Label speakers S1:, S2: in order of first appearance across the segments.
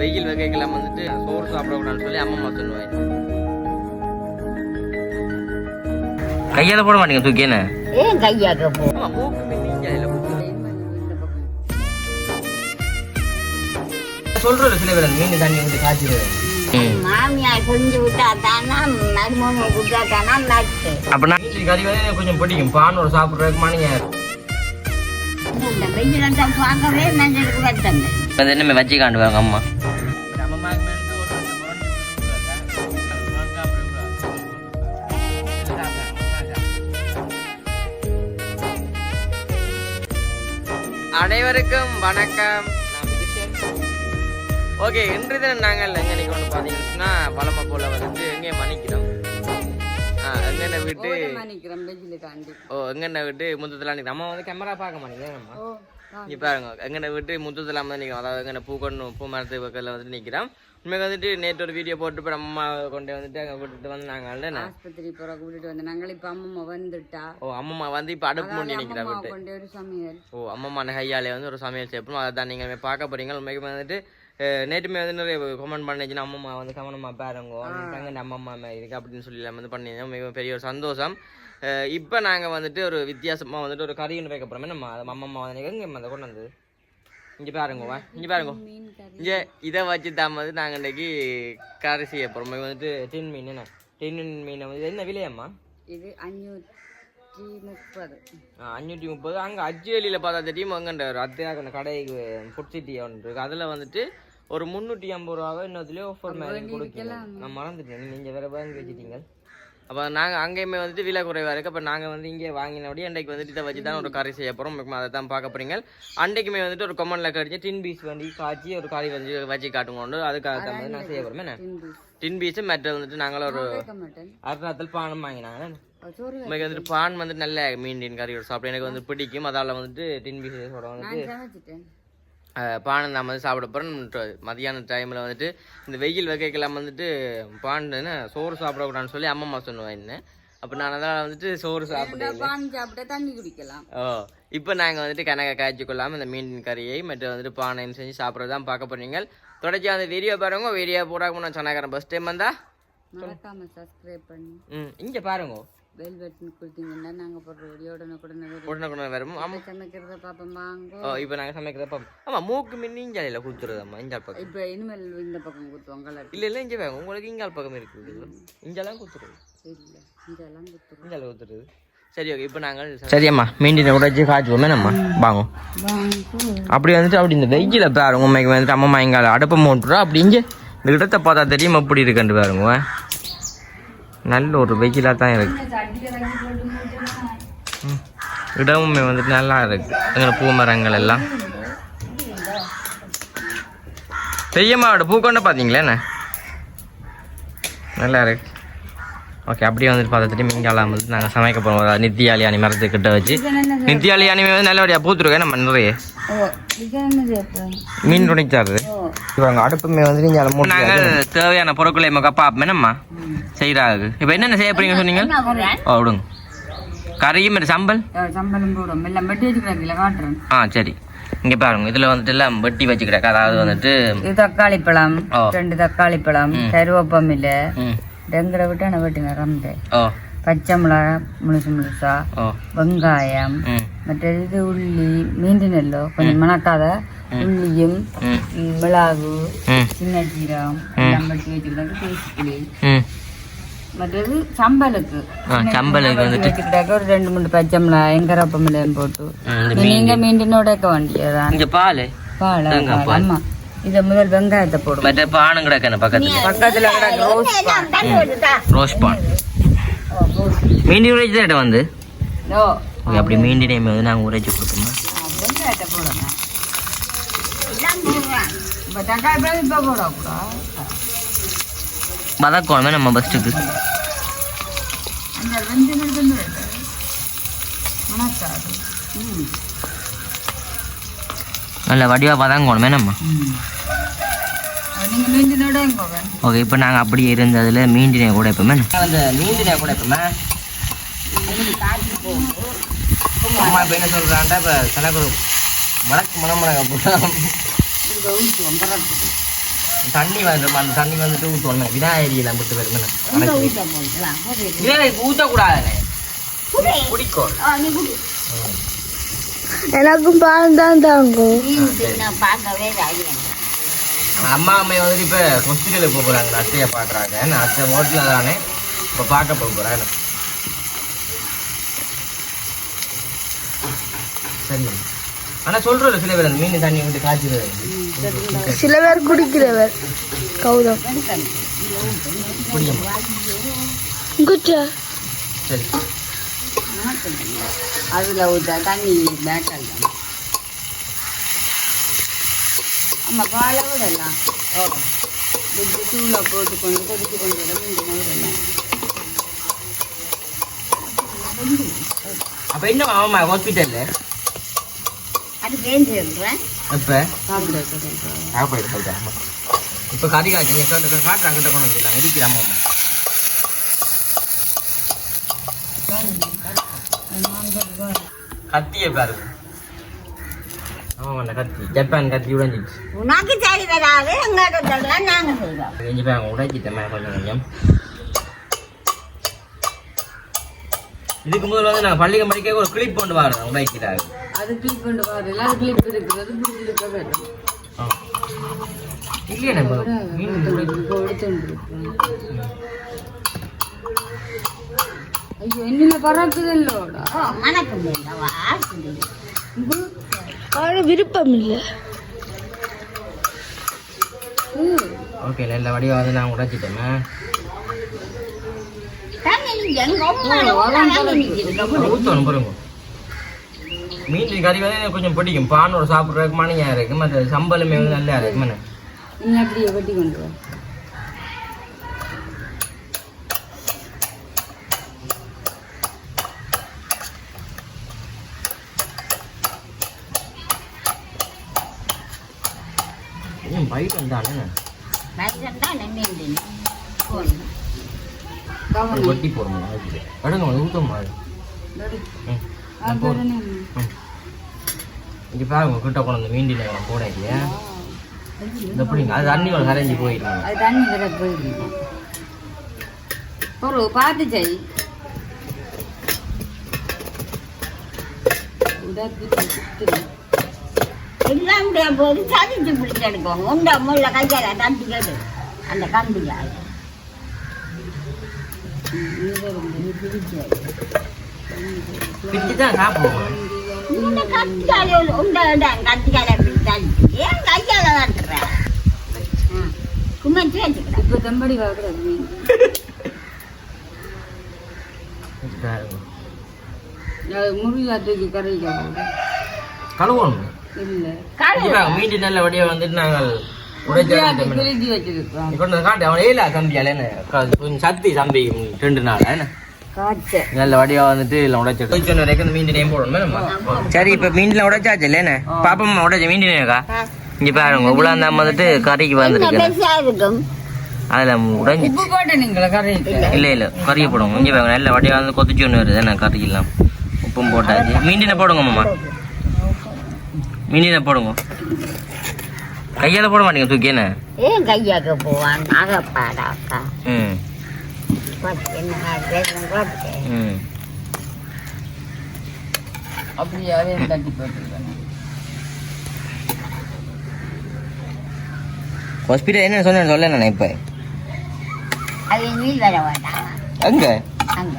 S1: வெயில் வகைக்கெல்லாம் வந்துட்டு சோறு சாப்பிடக்கூடாதுன்னு சொல்லி அம்மா சொல்லுவாங்க. கையால போட மாட்டீங்க தூக்கின்னு
S2: ஏன் போ.
S1: சொல்றது சில பேர் மீன் தண்ணி வந்து காய்ச்சி
S2: மாமியார் புரிஞ்சு விட்டா தானா மருமக விட்டா தானா நட்டு
S1: அப்படின்னா கறி வந்து கொஞ்சம் பிடிக்கும். பானோட சாப்பிட்றதுக்கு
S2: இந்த வெயில பார்க்கவே
S1: அது என்ன வச்சு காண்டுவாங்க அம்மா. அனைவருக்கும் வணக்கம். ஓகே இன்று தினம் நாங்கள் எங்கே நிற்கணும் பார்த்தீங்கன்னா வளமை போல வந்துட்டு எங்கே மன்னிக்கிறோம் எங்கென்ன விட்டு? ஓ எங்கென்ன விட்டு? முத்தத்தில் நிற்கிறோம் நம்ம வந்து கேமரா பார்க்க மாட்டேங்குது பாருங்க எங்கன விட்டு? முத்தத்தில் வந்து நிற்கிறோம் அதாவது எங்கன பூக்கொண்டு பூ மரத்து பக்கத்தில் வந்துட்டு நிற்கிறோம் உண்மைக்கு வந்துட்டு நேற்று ஒரு வீடியோ போட்டு இப்போ அம்மா கொண்டு வந்துட்டு அங்கே விட்டுட்டு வந்தாங்கல்ல நான்
S2: ஆஸ்பத்திரி போற கூட்டிட்டு வந்து நாங்கள் இப்ப அம்மா வந்துட்டா.
S1: ஓ அம்மம்மா வந்து இப்போ அடுப்பு நிற்கிறா விட்டு
S2: கொண்டு ஒரு சமையல்.
S1: ஓ அம்மம்மா கையாலே வந்து ஒரு சமையல் செய்யணும் அதை தான் நீங்கள் பார்க்க போறீங்க. உண்மைக்கு வந்துட்டு நேற்றுமே வந்து நிறைய கமெண்ட் பண்ணிச்சுன்னா அம்மம்மா வந்து கவனமா பாருங்க தங்க அம்மம்மா இருக்கு அப்படின்னு சொல்லி எல்லாம் வந்து பண்ணியிருந்தோம் மிகவும் பெரிய ஒரு சந்தோஷம். இப்போ நாங்கள் வந்துட்டு ஒரு வித்தியாசமாக வந்துட்டு ஒரு கறி ஒன்று வைக்க போகிறோமே நம்ம அம்மம்மா வந்து எங்கே அந்த கொண்டு வந்தது? இங்கே பாருங்க வா. இங்கே பாருங்க. இங்கே இதை வச்சு தான் வந்து நாங்கள் இன்றைக்கி கறி செய்ய போகிறோம் வந்துட்டு டின் மீன் என்ன? டின் மீன் வந்து என்ன விலையம்மா
S2: இது அஞ்சூற்றி முப்பது.
S1: ஆ, அஞ்சூற்றி முப்பது. அங்கே அச்சுவேலியில் பார்த்தா தெரியும்? அங்கே ஒரு அத்தியாக அந்த கடைக்கு ஃபுட் சிட்டி ஒன்று இருக்குது அதில் வந்துட்டு ஒரு முந்நூற்றி ஐம்பது ரூபாவோ இன்னொருத்துலேயே ஆஃபர் மாதிரி கொடுக்கலாம் நான் மறந்துட்டேன். நீங்கள் வேறு வாங்கி வச்சுட்டீங்க. அப்போ நாங்கள் அங்கேயுமே வந்துட்டு விலை குறைவாக இருக்குது அப்போ நாங்கள் வந்து இங்கே வாங்கினபடி அன்றைக்கு வந்துட்டு இதை வச்சு தான் ஒரு கறி செய்ய போகிறோம் அதை தான் பார்க்க போகிறீங்க அன்றைக்குமே வந்துட்டு ஒரு கொம்மனில் கடிச்சு டின் பீஸ் வண்டி காய்ச்சி ஒரு கறி வந்து வச்சு காட்டுங்கொண்டு அதுக்காக தான் வந்து நான் செய்ய போகிறோம் என்ன? டின் பீஸு மற்ற வந்துட்டு நாங்களும் ஒரு அறுநூத்தல் பானம் வாங்கினாங்க. எனக்கு வந்துட்டு பான் வந்துட்டு நல்ல மீன் டின் கறியோட சாப்பிட எனக்கு வந்து பிடிக்கும். அதால வந்துட்டு டின் பீஸோட வந்துட்டு பானை நான் வந்து சாப்பிட போகிறேன் மதியான டைமில் வந்துட்டு இந்த வெயில் வகைக்கெல்லாம் வந்துட்டு பான் சோறு சாப்பிடக்கூடாதுன்னு சொல்லி அம்மா சொல்லுவேன் என்ன. அப்போ நான் அதால் வந்துட்டு சோறு சாப்பிட்டேன்
S2: பான் சாப்பிட்டா தண்ணி குடிக்கலாம்.
S1: ஓ இப்போ நாங்கள் வந்துட்டு கணக்கை காய்ச்சி கொள்ளாமல் இந்த மீன் கறியை மற்றும் வந்துட்டு பானையும் செஞ்சு சாப்பிட்றது தான் பார்க்க போறீங்க தொடர்ச்சி அந்த வீடியோ பாருங்க. வீடியோ போடாமல் நான் சொன்னாக்கிறேன் ஃபஸ்ட் டைம் வந்தா?
S2: மறக்காம சப்ஸ்கிரைப் பண்ணி.
S1: ம் இங்கே பாருங்க.
S2: பெல் பட்டன் கொடுத்தீங்கன்னா நாங்க போடுற வீடியோ
S1: உடனே வரும். ஆமாம்
S2: சமைக்கிறத பாப்போம் வாங்க.
S1: ஓ இப்போ நாங்கள் சமைக்கிறப்ப ஆமாம் மூக்கு மின்னி இஞ்சாலையில் குத்துறதம்மா இஞ்சால் பக்கம்.
S2: இப்ப இனிமேல் இந்த பக்கம் குத்துவோம் கலர்
S1: இல்லை இல்லை இங்கே வேங்க உங்களுக்கு இங்கால் பக்கம் இருக்குது. இஞ்சாலாம் குத்துறது.
S2: இல்ல இதெல்லாம் குத்துறோம்.
S1: இஞ்சால குத்துறது. சரி ஓகே இப்போ நாங்கள் சரியம்மா மீண்டின உடைச்சி காய்ச்சுவோமே. நம்ம வாங்க. அப்படி வந்துட்டு அப்படி இந்த வெயில பாருங்க. உண்மைக்கு வந்துட்டு அம்மா இங்கால அடுப்பை மூட்டுறோம் அப்படி இங்கே இந்த இடத்தை பார்த்தா தெரியும் எப்படி இருக்குன்னு பாருங்க நல்ல ஒரு வெயிலாக தான் இருக்குது இடமுமே வந்துட்டு நல்லா இருக்குது அங்கே பூ மரங்கள் எல்லாம் பெரியம்மாவோட பூக்கொண்ட பார்த்தீங்களா என்ன? நல்லா இருக்கு. ஓகே அப்படியே வந்துட்டு பார்த்தா திரும்பி இங்காலாம் வந்து நாங்கள் சமைக்க போகிறோம் நித்தியாலியானி மரத்துக்கிட்ட வச்சு. நித்தியாலியானி வந்து நல்லபடியாக பூத்துருக்கேன் நம்ம நிறைய மீன் துணிச்சாரு இவங்க அடுப்புமே வந்து நீங்கள் நாங்கள் தேவையான பொருட்களை நம்ம பாப்போமே நம்ம செய்கிறாங்க இப்போ என்னென்ன செய்ய போறீங்க சொன்னீங்க? ஓ விடுங்க. கறியும் சம்பல்?
S2: ஆ
S1: சரி. இங்கே பாருங்க. இதில் வந்துட்டு எல்லாம் வெட்டி வச்சுக்கிறேன் அதாவது வந்துட்டு
S2: தக்காளி பழம். ரெண்டு தக்காளி பழம் கருவேப்பம் இல்ல டெங்கரை விட்டு நான் வெட்டி நிறந்தேன்
S1: ஓ.
S2: பச்சை மிளகா முழுசு முழுசா வெங்காயம்
S1: ம்.
S2: மற்றது இது உள்ளி மீண்டு நெல்லோ கொஞ்சம் மணக்காத உள்ளியும் மிளகு சின்ன ஜீரகம் எல்லாம் வெட்டி வச்சுக்கிறது பேசிக்கிளி. மற்றது சம்பலுக்கு
S1: சம்பலுக்கு வந்துட்டு.
S2: ஒரு ரெண்டு மூணு பச்சை மிளகாயும் கருவேப்ப மிளகாயும் போட்டு. நீங்க மீண்டின உடைக்க வேண்டியதுதான்.
S1: இங்கே பால்.
S2: பால். ஆமா. இத முதல் வெங்காயத்தை போடும்
S1: மற்ற பானும் கிடக்கணும் பக்கத்தில்
S2: பக்கத்துல ரோஸ் பால்.
S1: ரோஸ் பான் மீண்டி உரைச்சி தான் வந்து அப்படி மீண்டி நேம் வந்து நாங்கள் உரைச்சி கொடுத்தோமா
S2: வெங்காயத்தை போடுங்க
S1: வதக்கணுமே நம்ம
S2: ம்
S1: நல்ல வடிவாக வதங்கணுமே நம்ம
S2: ம். அது நீங்க மீண்டினோட எங்க வேணும்
S1: ஓகே இப்போ நாங்கள் அப்படியே இருந்ததில் மீண்டினே கூட எப்பவுமே. அந்த மீண்டினே கூட எப்பவுமே. அம்மா இப்போ என்ன சொல்கிறாண்டா இப்போ மணமழக போட்டோம்
S2: இதுக்கு ஊற்றுவோம் பரட்டு
S1: தண்ணி வந்து அந்த தண்ணி வந்துட்டு ஊற்றணும் விநாயகரி எல்லாம் விட்டு வருமே விநாயகரி ஊற்றக்கூடாதுண்ணே
S2: குடி.
S1: குடிக்கோள்
S2: ஆ, நீ குடி.
S3: எனக்கும் பால் தான்
S2: தின்ன பார்க்கவே ராஜியம்.
S1: அம்மா அம்மா வந்துட்டு இப்போ ஹாஸ்பிட்டலுக்கு போக போகிறாங்க அத்தையை பார்க்குறாங்க. நான் அத்தை ஹோட்டலில் தானே இப்போ பார்க்க போக போகிறேன் சரி. ஆனால் சொல்கிறோம் சில பேர் அந்த மீன் தண்ணி விட்டு காய்ச்சிடுறது
S3: சில பேர் குடிக்கிறவர். கௌதம். குச்சா.
S1: சரி.
S2: அதுல தண்ணி பேட்டல் ஆமா பால விடலாம் ஓ விட்டு தூளை போட்டு கொண்டு கொதிச்சு கொண்டு வர மீண்டும் விடலாம்
S1: அப்போ என்ன ஆமாம் ஹாஸ்பிட்டலில்
S2: அது பேந்து இருக்கிறேன்
S1: இப்போ
S2: சாப்பிட
S1: சாப்பாடு சொல்கிறேன் இப்போ கறி காய்ச்சி காட்டுறாங்க கிட்ட கொண்டு வந்துடலாம் இருக்கிறாம அம்மா கத்தியை பாருங்க ஆமாம் கத்தி. ஜப்பான் கத்தி உடைஞ்சிச்சு
S2: உனக்கு சரி வராது எங்கிட்ட நாங்க செய்வோம்
S1: பேங்க உடைச்சிட்டேன் கொஞ்சம் கொஞ்சம். இதுக்கு முதல்ல வந்து நான் பள்ளிக்கு படிக்க ஒரு கிளிப் கொண்டு வரேன் உடைக்கிறாரு.
S2: அது கிளிப் கொண்டு பாருல அது கிளிப் இருக்கிறது கிளிப் வரும்
S1: ஆ. இல்லையே நம்ம மீன்
S2: ஐயோ என்னில பறக்குது இல்லோடா மணக்கும் இல்லவா
S3: அவனுக்கு விருப்பம் இல்லை.
S1: ஓகே நல்ல வடிவா வந்து நான் உடைச்சிட்டேன் ஊற்றணும் பாருங்க மீன் கறி வந்து எனக்கு கொஞ்சம் பிடிக்கும். பானோட சாப்பிட்றதுக்கு மணியாக இருக்கு. மற்ற சம்பளமே வந்து நல்லா இருக்கு. மண்ணு.
S2: நீ அப்படியே வெட்டி கொண்டு வா
S1: கொஞ்சம் பைட் வந்தானே கொட்டி போடணும் எடுங்க ஊற்றமா ம் நான் போடுறேன். ம். இங்கே பாருங்க கிட்ட கொண்டு வந்து மீண்டில் நான் போட இல்லையா இந்த பிடிங்க அது தண்ணி ஒரு கரைஞ்சி போயிடுங்க.
S2: அது தண்ணி வர போயிருக்கு ஒரு பார்த்து செய். இல்லாமுடைய போது? சதிச்சு பிடிச்சு எடுக்கோங்க. உண்ட முள்ள கையால தட்டி கேடு அந்த கம்பியால இந்த கத்தியால உண்ட கத்தியால பிடிச்சாலி ஏன் கையால தட்டுற கும்மச்சி வச்சுக்கிறேன் இப்போ தம்படி வாக்குறது. முருகா தூக்கி கரைக்க
S1: கழுவணும்.
S2: இல்லை.
S1: மீண்டும் நல்ல வடிவா வந்துட்டு நாங்கள் சத்தி தம்பி ரெண்டு நாள் என்ன? நல்ல வடிவா வந்துட்டு இல்லை உடைச்சு உடைச்சு வரைக்கும் மீன் போடணும். சரி இப்போ மீன்ல உடைச்சாச்சு பாப்பம்மா உடைச்ச மீண்டினேக்கா இங்க பாருங்க உலாந்தாம வந்துட்டு கறிக்கு வந்திருக்கு அதுல உடைஞ்சு. இல்ல. இல்ல கறியை போடுங்க. இங்க பாருங்க நல்ல வடிவா வந்து கொதிச்சு ஒன்று வருது. என்ன கறிக்கலாம் உப்பும் போட்டாச்சு. மீண்டின போடுங்க மாமா மீண்டின போடுங்க. கையால போட மாட்டீங்க தூக்கி என்ன?
S2: ஏன் கையாக்க போவான்? அகப்பாடாக்கா
S1: ம். ம்.
S2: அப்படியே தட்டி போட்டுருக்கேன்
S1: ஹாஸ்பிட்டல் என்ன சொன்னேன்னு சொல்ல நான் இப்போ.
S2: அது நீ வர வேண்டாம்.
S1: எங்க?
S2: அங்க.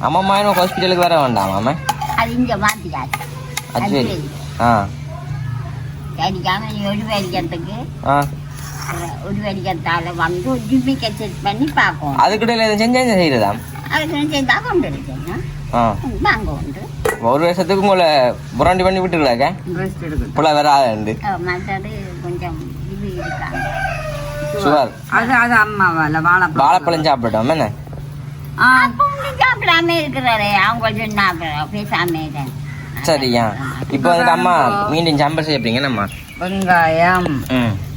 S1: அம்மா ஹாஸ்பிட்டலுக்கு வர வேண்டாம் மாமா
S2: அது இங்க மாத்தியாச்சு
S1: அது
S2: ஒரு வரிக்கிறதுக்கு
S1: ஆ
S2: ஒரு வரிக்கிறதால வந்து ஜிம்மிக்க செக் பண்ணி பார்ப்போம்.
S1: அதுக்கிட்ட எதுவும் செஞ்சா செய்யறதா
S2: அதுக்கு செஞ்சா கொண்டு இருக்கேன்
S1: ஆ
S2: வாங்க உண்டு
S1: ஒரு வருஷத்துக்கு உங்களை புராண்டி பண்ணி விட்டுருக்கலாக்க வேற ஆகுது
S2: மற்றது கொஞ்சம் இது இருக்காங்க
S1: சுகர்
S2: அது அது அம்மாவால வாழைப்பழம்
S1: வாழைப்பழம் சாப்பிட்டோம் என்ன
S2: சாப்பிடாம இருக்கிறாரே அவங்க சொன்னாங்க பேசாம.
S1: சரியா இப்போ வந்துட்டு அம்மா மீண்டும் சம்பல் செய்யப்பீங்க நம்ம
S2: வெங்காயம்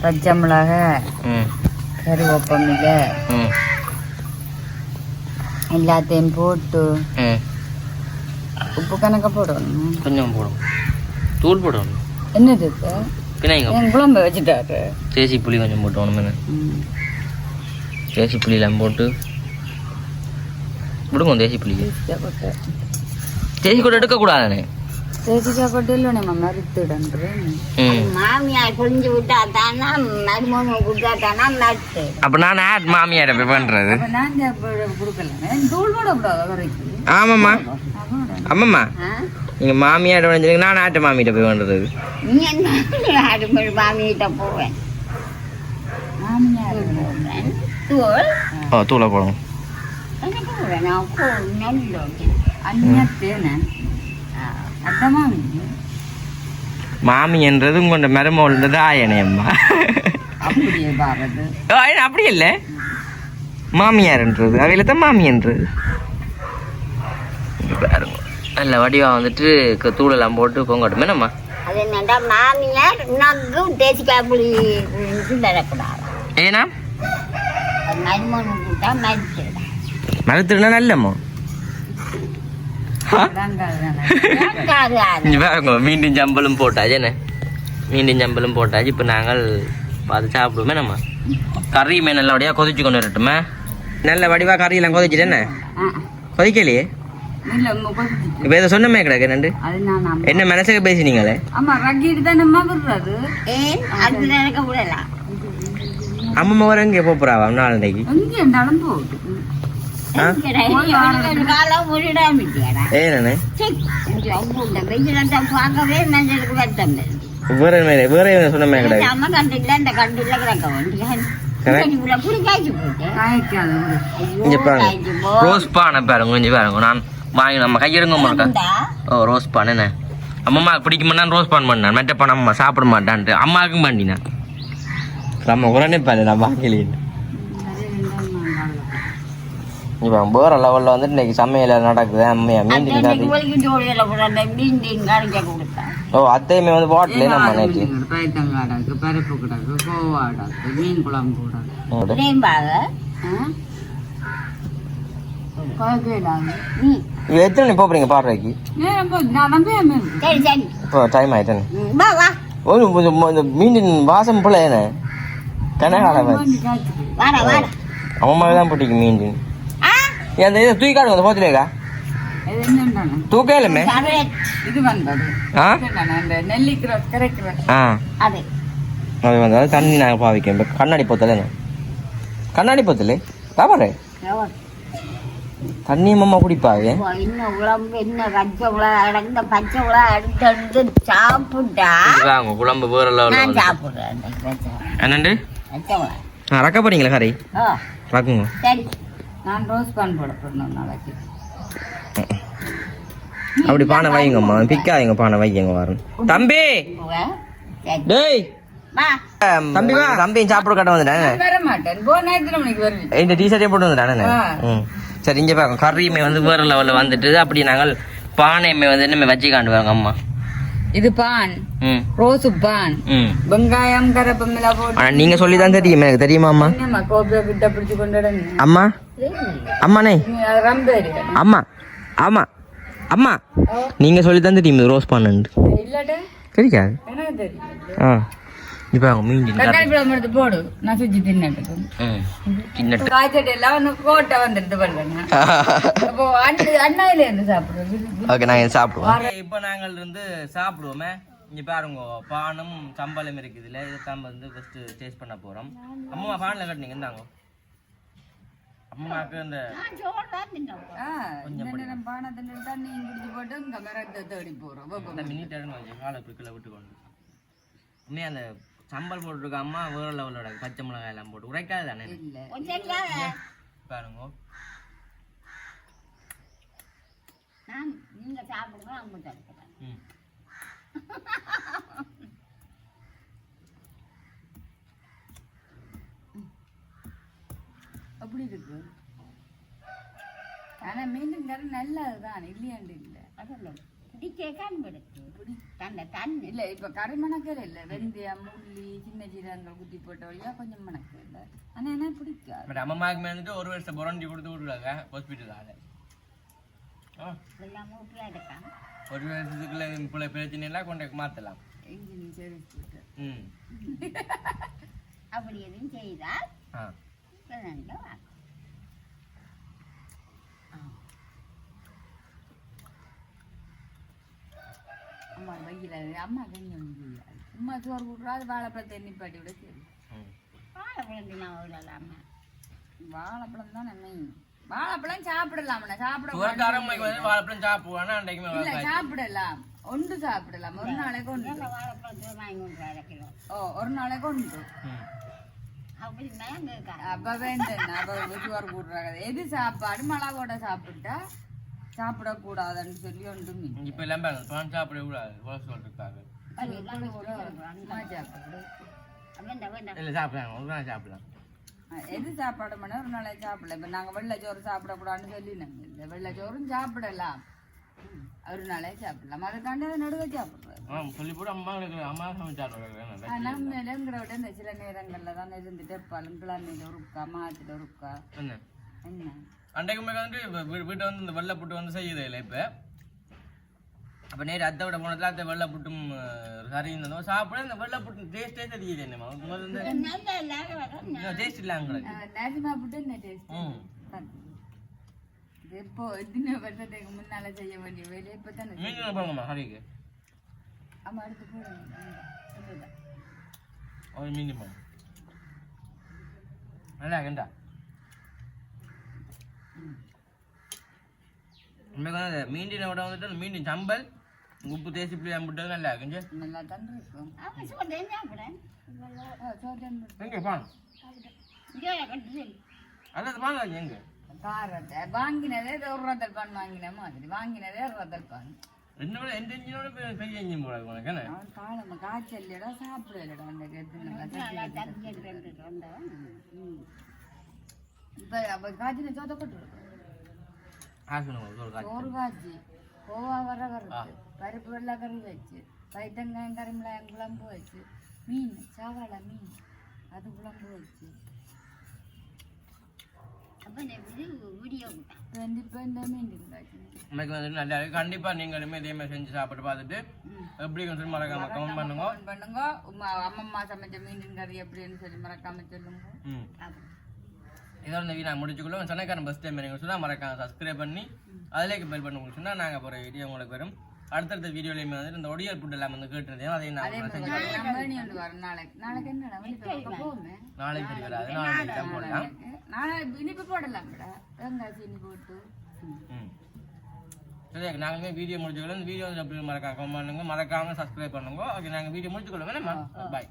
S2: பச்சை மிளகாய்
S1: ம்.
S2: கருவேப்பமில்லை
S1: ம்.
S2: எல்லாத்தையும் போட்டு உப்பு கணக்க போடணும்.
S1: கொஞ்சம் போடும் தூள் போடணும்.
S2: என்னது இது?
S1: பின்ன
S2: என் குழம்பு வச்சுட்டாரு?
S1: தேசி புளி கொஞ்சம் போட்டு ஒன்று தேசி புளியெல்லாம் போட்டு விடுங்க தேசி புளி தேசி கூட எடுக்கக்கூடாதானே
S2: இல்லை நம்ம மறுத்துடன்றேன்.
S1: ம்.
S2: மாமியார் புரிஞ்சு விட்டா தானா மருமகன் கொடுத்தா தானா நட்டு
S1: அப்போ நான் ஆட் மாமியாரை போய் பண்ணுறது
S2: அப்ப நான் கொடுக்கல. தூள் போட கூடாது வரைக்கும்?
S1: ஆமாம்மா. ஆமாம்மா. நீங்கள் மாமியார் வந்து நான் ஆட்டு மாமியிட்ட போய் பண்ணுறது
S2: நீ என்ன அடுமொழி மாமியிட்ட போவேன். மாமியார் போவேன் தூள்
S1: ஓ தூளை
S2: எனக்கு போவேன் நான் நல்ல. அந்நத்தேன. மாமி
S1: என்றது உங்களோட மருமகள்ன்றது ஆயனே அம்மா. அப்படி இல்லை? மாமியார்ன்றது அவையில தான் மாமியன்றது பாருங்க. நல்ல வடிவா வந்துட்டு தூளெல்லாம் போட்டு பொங்கட்டும். என்னம்மா?
S2: அது என்னடா மாமியார் நக்கு தேசிக்காய் புளி தரக்கூடாது
S1: ஏன்னா? மரத்துனா நல்லம்மா. பாருங்க மீண்டும் சம்பளம் போட்டாச்சு என்ன மீண்டும் சம்பளம் போட்டாச்சு இப்போ நாங்கள் பார்த்து சாப்பிடுவோமே நம்ம கறியுமே நல்லபடியாக கொதிச்சு கொண்டு வரட்டுமே நல்ல வடிவா கறியெல்லாம் கொதிச்சுட்டு என்ன கொதிக்கலையே இப்போ இதை சொன்னமே கிடக்கு நண்டு
S2: அது நான்
S1: என்ன மனசுக்கு பேசினீங்களே அம்மா வர எங்கே போகிறாவா நாளைக்கு வேற என்ன வேற என்ன சொன்னமே கிடக்கு
S2: அம்மா கண்டில இந்த கண்டில கிடக்க வேண்டிய புளி காய்ச்சி போட்டு
S1: இங்க பாருங்க. ரோஸ் பானை பாருங்க கொஞ்சம் பாருங்க. நான் வாங்கி நம்ம கையெடுங்க மாட்டேன் ஓ ரோஸ் பான் அம்மா பிடிக்குமா ரோஸ் பான் பண்ணேன் மெட்ட பான் அம்மா சாப்பிட மாட்டான்ட்டு அம்மாவுக்கும் பண்ணினேன். நம்ம உடனே பாரு நான் வாங்கலேன் இப்போ வேற லெவலில் வந்துட்டு இன்னைக்கு சமையல் நடக்குது. அம்மையா மீண்டும் கறி ஓ அத்தையுமே வந்து பாட்டில் நம்ம நேற்று
S2: பயத்தங்காடாக்கு பருப்பு கிடக்கு கோவாடாக்கு மீன் குழம்பு.
S1: இது எத்தனை போறீங்க இப்போ டைம் ஆயிட்டேன் ஒரு மீனின் வாசம் போல என்ன? கனகால அம்மா தான் பிடிக்கும் மீன். ஏன் அந்த இதை. தூக்காடு வந்து போத்துலேக்கா தூக்கே இல்லைமே
S2: இது வந்தது.
S1: ஆ?
S2: கரைக்கிற
S1: ஆ.
S2: அது.
S1: அது வந்து அது தண்ணி நாங்கள் பாவிக்கோம் இப்போ கண்ணாடி போத்தல என்ன? கண்ணாடி போத்தல? பாப்பாரு தண்ணி அம்மா குடிப்பாவே
S2: இன்னும் உடம்பு இன்னும் பச்சை உலா இந்த பச்சை உலா எடுத்து எடுத்து சாப்பிட்டா?
S1: வாங்க குழம்பு வேற
S2: நான்
S1: லெவலில்
S2: சாப்பிடுறேன்
S1: என்னண்டு? ரக்க போறீங்களா
S2: ஓ
S1: ரக்குங்க.
S2: சரி. நான் ரோஸ் பான் போட போடணும் நாளைக்கு.
S1: அப்படி பானை வைங்கம்மா. பிக்காதீங்க பானை வைங்க வரேன் தம்பி! டேய்! தம்பி வா. தம்பியும் சாப்பிட கட்ட வந்துட்டேன்.
S2: வர மாட்டேன் போ நேரத்துல மணிக்கு வருவேன்?
S1: இந்த டிஷர்ட்டே போட்டு வந்துட்டானே சரி இங்கே பாருங்க. கறியுமே வந்து வேற லெவலில் வந்துட்டு அப்படி நாங்கள் பானையுமே வந்து நம்ம வச்சுக்காண்டு வாங்க அம்மா
S2: இது பான். ரோஸு பான். வெங்காயம் கரப்பமில்லா போட்டு
S1: ஆனால் நீங்கள் சொல்லி தான் தெரியும் எனக்கு தெரியுமா அம்மா?
S2: என்னம்மா கோபியா கிட்ட பிடிச்சு கொண்டு
S1: அம்மா? அம்மாண்ணே.
S2: ரம்பேரி
S1: அம்மா. ஆமா அம்மா. நீங்கள் சொல்லி தான் தெரியும் ரோஸ்
S2: இல்லாட்ட.
S1: தெரியாது. ஆ. இப்போ அவங்க மீன்
S2: தக்காளி பழம் எடுத்து போடு நான் சுத்தி தின்னுட்டு
S1: ம் தின்னட்டு
S2: காய்ச்சல் எல்லாம் ஒன்று கோட்டை வந்துடுது பண்ணுவேன் அப்போ அண்ணு அண்ணாவில இருந்து சாப்பிடுறது
S1: ஓகே நாங்கள் சாப்பிடுவோம் இப்போ நாங்கள் இருந்து சாப்பிடுவோமே இங்கே பாருங்க பானும் சம்பளம் இருக்குதுல்ல இதை தான் வந்து ஃபஸ்ட்டு டேஸ்ட் பண்ண போகிறோம் அம்மா பானில் கட்டினீங்க இந்தாங்க அம்மாவுக்கு இந்த
S2: கொஞ்சம் பானை தண்ணி தண்ணி குடிச்சு போட்டு இந்த மரத்தை தேடி போறோம்
S1: இந்த மினிட் எடுங்க கொஞ்சம் காலை பிக்கில் விட்டு கொண்டு உண்மையாக அந்த சம்பல் போட்டிருக்க அம்மா வேற லெவலோட பச்சை மிளகாய் எல்லாம் போட்டு. உரைக்காது தானே
S2: இல்ல
S1: பாருங்க.
S2: நான் நீங்க சாப்பிடுங்க அவங்க அப்படி இருக்கு. ஆனா மீண்டும் நல்லதுதான் இல்லையாண்டு இல்ல. அதெல்லாம். இல்ல இப்ப கறி மணக்கல இல்ல வெந்தயம் முள்ளி சின்ன ஜீரகங்கள் குத்தி போட்ட வழியா கொஞ்சம் மணக்க இல்ல ஆனா என்ன பிடிக்காது
S1: பட் அம்மாவுக்கு வந்துட்டு ஒரு வருஷம் புரண்டி கொடுத்து விட்டுருக்காங்க ஹாஸ்பிட்டலால ஒரு வருஷத்துக்குள்ள பிள்ளை பிரச்சனை எல்லாம் கொண்டு மாற்றலாம் ம்
S2: அப்படி எதுவும் செய்தால்
S1: ஆ
S2: ரெண்டு வாக்கு அம்மா வைக்கல அம்மா முடியாது அம்மா சோறு விட்றாது வாழைப்பழத்தை நிப்பாட்டி விட சரி வாழைப்பழம் தினம் விடலாமா வாழைப்பழம் தான் மெயின் வாழைப்பழம் சாப்பிடலாம்ண்ணா சாப்பிட
S1: சுகருக்கு அரைமைக்கு வந்து வாழைப்பழம் சாப்பிடுவானா வாழைப்பழம்
S2: சாப்பிடலாம். ஒன்று சாப்பிடலாம் ஒரு நாளைக்கு ஒன்று ஓ ஒரு நாளைக்கு ஒன்று அப்ப வேண்டாம் அப்ப சுகர் கூடுறாங்க எது சாப்பாடு? மிளகோட சாப்பிட்டா சாப்பிடக்கூடாதுன்னு சொல்லி ஒன்றுமே
S1: இப்போ எல்லாம் பழம் சாப்பிட கூடாது. கொலஸ்ட்ரால் இருக்காது
S2: சும்மா சாப்பிடு.
S1: இல்லை சாப்பிடலாம். ஒரு நாள் சாப்பிடலாம்.
S2: எது சாப்பாடு பண்ண ஒரு நாளைக்கு சாப்பிடலாம் இப்ப நாங்க வெள்ளைச்சோறு சாப்பிடக்கூடாதுன்னு சொல்லி நாங்க இல்லை வெள்ளைச்சோறும் சாப்பிடலாம். ஒரு நாளைக்கு சாப்பிடலாம். அதுக்காண்டி அதை நடுவே
S1: சொல்லி அம்மா அம்மா சமைச்சாடுறாங்க
S2: விட இந்த சில நேரங்கள்ல தான் இருந்துட்டு கிளம்பியில் ஒருக்கா மாத்துல ஒருக்கா
S1: என்ன?
S2: என்ன
S1: அன்றைக்குமே வந்து வீட்டை வந்து இந்த வெள்ளை புட்டு வந்து செய்யுது இல்லை இப்போ. அப்போ நேரு அத்தை விட போனதுல அத்தை வெள்ளை புட்டும் கறி இருந்ததும் சாப்பிட இந்த வெள்ளை புட்டு டேஸ்டே தெரியுது என்னமா. முதல்ல டேஸ்ட் ம்.
S2: இப்போ எத்தனை வருஷத்துக்கு முன்னால செய்ய வேண்டிய வேலையை இப்போ தானே
S1: போங்கம்மா ஹரிக்கு.
S2: அம்மா அடுத்து போடுங்க.
S1: ஒரு நல்லா கண்டா உண்மைக்கு வந்து மீண்டினை விட வந்துட்டு மீண்டின் சம்பல் உப்பு தேசி புளி அம்பிட்டது நல்லா இருக்குஞ்சு
S2: நல்லா தான் இருக்கும்
S1: எங்கே பாங்க அல்லது வாங்க எங்க?
S2: காரத்தை வாங்கினதே இது ஒரு ரத்தல் பான் வாங்கின மாதிரி. வாங்கினதே ஒரு ரத்தல் பான்.
S1: என்ன விட எந்த இன்ஜினோட பெ- பெரிய இன்ஜின் போல இருக்கு உனக்கு என்ன?
S2: அவன் காலம் காய்ச்சல்லடா சாப்பிடலடா அந்த கெத்து.
S1: ஒரு காட்சி
S2: சோறு காய்ச்சி கோவா வர வறுத்து பருப்பு வெள்ளை கறி வச்சு பைத்தங்காயம் கரிமிளாயம் குழம்பு வச்சு மீன் சாவாடை மீன் அது குழம்பு வச்சு
S1: வந்துட்டு நல்லா கண்டிப்பா நீங்களுமே இதே மாதிரி செஞ்சு சாப்பிட்டு பார்த்துட்டு எப்படி சொல்லி மறக்காம கமெண்ட் பண்ணுங்க
S2: பண்ணுங்க அம்மம்மா சமைச்ச மீன் கறி எப்படின்னு சொல்லி மறக்காம சொல்லுங்க
S1: இதோட இந்த வீடியோ நான் முடிச்சுக்குள்ள சொன்னக்காரன் பஸ் டைம் நீங்கள் சொன்னால் மறக்காம சப்ஸ்கிரைப் பண்ணி அதிலேக்கு பெல் பண்ண உங்களுக்கு சொன்னால் நாங்கள் போகிற வீடியோ உங்களுக்கு வரும். அடுத்தடுத்த வீடியோலையுமே வந்து இந்த ஒடியல் புட்டு எல்லாம் வந்து கேட்டுருந்தேன். அதையும்
S2: அதே
S1: நான் செஞ்சு
S2: நாளைக்கு போகுமே?
S1: நாளைக்கு போடலாம்.
S2: இனிப்பு போடலாம்
S1: சரி நாங்கள் வீடியோ முடிச்சுக்கலாம் இந்த வீடியோ வந்து எப்படி மறக்காம பண்ணுங்க. மறக்காம சப்ஸ்கிரைப் பண்ணுங்க. ஓகே நாங்கள் வீடியோ முடிச்சுக்கொள்ளுங்க பாய்